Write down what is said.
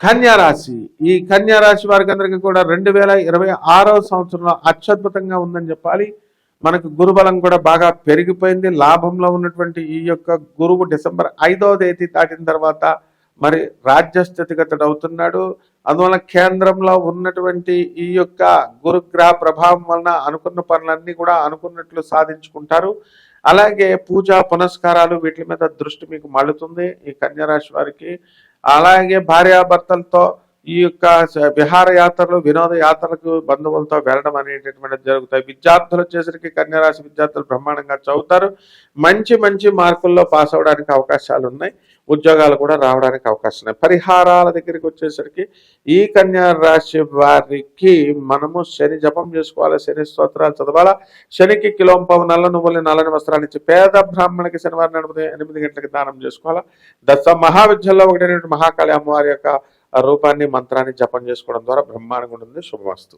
కన్యారాశి. ఈ కన్యారాశి వారికి అందరికీ కూడా రెండు వేల ఇరవై ఆరో సంవత్సరంలో అత్యద్భుతంగా ఉందని చెప్పాలి. మనకు గురుబలం కూడా బాగా పెరిగిపోయింది. లాభంలో ఉన్నటువంటి ఈ యొక్క గురువు డిసెంబర్ ఐదవ తేదీ దాటిన తర్వాత మరి రాజ్యస్థితిగతుడు అవుతున్నాడు. అందువల్ల కేంద్రంలో ఉన్నటువంటి ఈ యొక్క గురుగ్రహ ప్రభావం వలన అనుకున్న పనులన్నీ కూడా అనుకున్నట్లు సాధించుకుంటారు. అలాగే పూజా పునస్కారాలు వీటి మీద దృష్టి మీకు మళ్ళుతుంది. ఈ కన్యారాశి వారికి అలాగే భార్యాభర్తలతో ఈ యొక్క విహార విహారయాత్రలు వినోద యాత్రలకు బంధువులతో వెళ్ళడం అనేటటువంటిది జరుగుతాయి. విద్యార్థులు వచ్చేసరికి కన్యారాశి విద్యార్థులు బ్రహ్మాండంగా చదువుతారు. మంచి మంచి మార్కుల్లో పాస్ అవడానికి అవకాశాలు ఉన్నాయి ఉద్యోగాలు కూడా రావడానికి అవకాశం ఉన్నాయి. పరిహారాల దగ్గరికి వచ్చేసరికి ఈ కన్యా రాశి వారికి మనము శని జపం చేసుకోవాలి శని స్తోత్రాలు చదవాలా శనికి కిలోంపం నల్ల నువ్వులు నల్లని వస్త్రాలు ఇచ్చి పేద బ్రాహ్మణులకి శనివారం ఎనిమిది ఎనిమిది గంటలకు దానం చేసుకోవాలా దశ మహావిద్యల్లో ఒకటైనటువంటి మహాకాళి అమ్మవారి యొక్క రూపాన్ని మంత్రాన్ని జపం చేసుకోవడం ద్వారా బ్రహ్మాండంగా ఉంటుంది. శుభమస్తు.